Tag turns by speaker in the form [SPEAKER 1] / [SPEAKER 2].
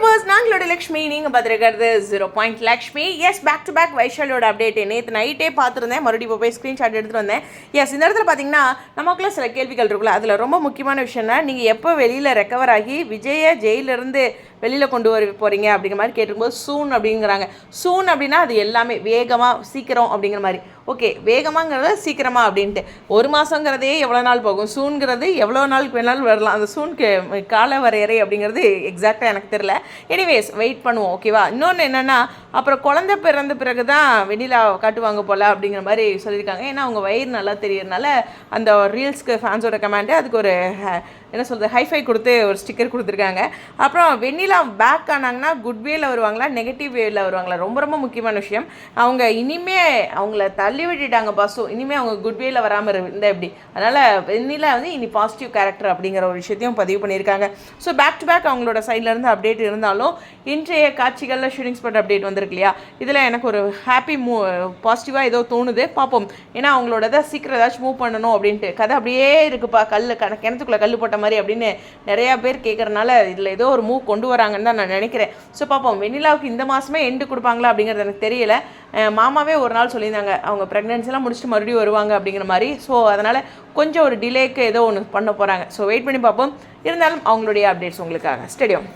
[SPEAKER 1] Viewers நாங்களோட Lakshmi நீங்கள் பார்த்துருக்கிறது zero point Lakshmi. Yes back to back வைஷாலியோட update நேற்று நைட்டே பார்த்துருந்தேன். மறுபடியும் இப்போ போய் ஸ்க்ரீன்ஷாட் எடுத்துகிட்டு வந்தேன். எஸ் இந்த இடத்துல பார்த்தீங்கன்னா நமக்குள்ள சில கேள்விகள் இருக்குல்ல. அதில் ரொம்ப முக்கியமான விஷயம்னா நீங்கள் எப்போ வெளியில் ரெக்கவர் ஆகி விஜயை ஜெயிலிருந்து வெளியில் கொண்டு வர போகிறீங்க அப்படிங்கிற மாதிரி கேட்டிருக்கும்போது சூன் அப்படிங்கிறாங்க. சூன் அப்படின்னா அது எல்லாமே வேகமாக சீக்கிரம் அப்படிங்கிற மாதிரி. ஓகே வேகமாங்கிறத சீக்கிரமாக அப்படின்ட்டு. ஒரு மாதங்கிறதே எவ்வளோ நாள் போகும்? சூன்கிறது எவ்வளோ நாளுக்கு வேணாலும் வரலாம். அந்த சூன் கால வரையறை அப்படிங்கிறது எக்ஸாக்டாக எனக்கு தெரில எனிவேஸ் வெயிட் பண்ணுவோம் ஓகேவா இன்னொன்று என்னென்னா அப்புறம் குழந்த பிறந்த பிறகு தான் வெண்ணிலா காட்டுவாங்க போல் அப்படிங்கிற மாதிரி சொல்லியிருக்காங்க. ஏன்னா அவங்க வயிறு நல்லா தெரியறதுனால அந்த ரீல்ஸ்க்கு ஃபேன்ஸோட கமெண்ட்டு அதுக்கு ஒரு என்ன சொல்கிறது ஹைஃபை கொடுத்து ஒரு ஸ்டிக்கர் கொடுத்துருக்காங்க. அப்புறம் வெண்ணிலா பேக் ஆனாங்கன்னா குட் வேல வருவாங்களா நெகட்டிவ் வேவில் வருவாங்களா? ரொம்ப ரொம்ப முக்கியமான விஷயம். அவங்க இனிமே அவங்கள தள்ளி விட்டுட்டாங்க பஸ்ஸும் இனிமே அவங்க குட் வேல வராமல் இருந்தால் எப்படி? அதனால் வெண்ணிலா வந்து இனி பாசிட்டிவ் கேரக்டர் அப்படிங்கிற ஒரு விஷயத்தையும் பதிவு பண்ணியிருக்காங்க. ஸோ பேக் டு பேக் அவங்களோட சைட்லேருந்து அப்டேட் இருந்தாலும் இன்றைய காட்சிகளில் ஷூட்டிங் ஸ்பாட் அப்டேட் வந்திருக்கு இல்லையா? இதில் எனக்கு ஒரு ஹாப்பி மூ பாசிட்டிவாக ஏதோ தோணுது. பார்ப்போம் ஏன்னா அவங்களோட சீக்கிரம் ஏதாச்சும் மூவ் பண்ணணும் அப்படின்ட்டு. கதை அப்படியே இருக்குப்பா. கல் கண கிணத்துக்குள்ளே கல் போட்ட மாதிரி அப்படின்னு நிறையா பேர் கேட்குறனால இதில் ஏதோ ஒரு மூவ் கொண்டு வராங்கன்னு தான் நான் நினைக்கிறேன். ஸோ பார்ப்போம் வெண்ணிலாவுக்கு இந்த மாதமே எண்டு கொடுப்பாங்களா அப்படிங்கிறது எனக்கு தெரியல. மாமாவே ஒரு நாள் சொல்லியிருந்தாங்க அவங்க ப்ரெக்னென்சிலாம் முடிச்சுட்டு மறுபடியும் வருவாங்க அப்படிங்கிற மாதிரி. ஸோ அதனால் கொஞ்சம் ஒரு டிலேக்கு ஏதோ ஒன்று பண்ண போகிறாங்க ஸோ வெயிட் பண்ணி பார்ப்போம் இருந்தாலும் அவங்களுடைய அப்டேட்ஸ் உங்களுக்காக. ஸ்டேடியம்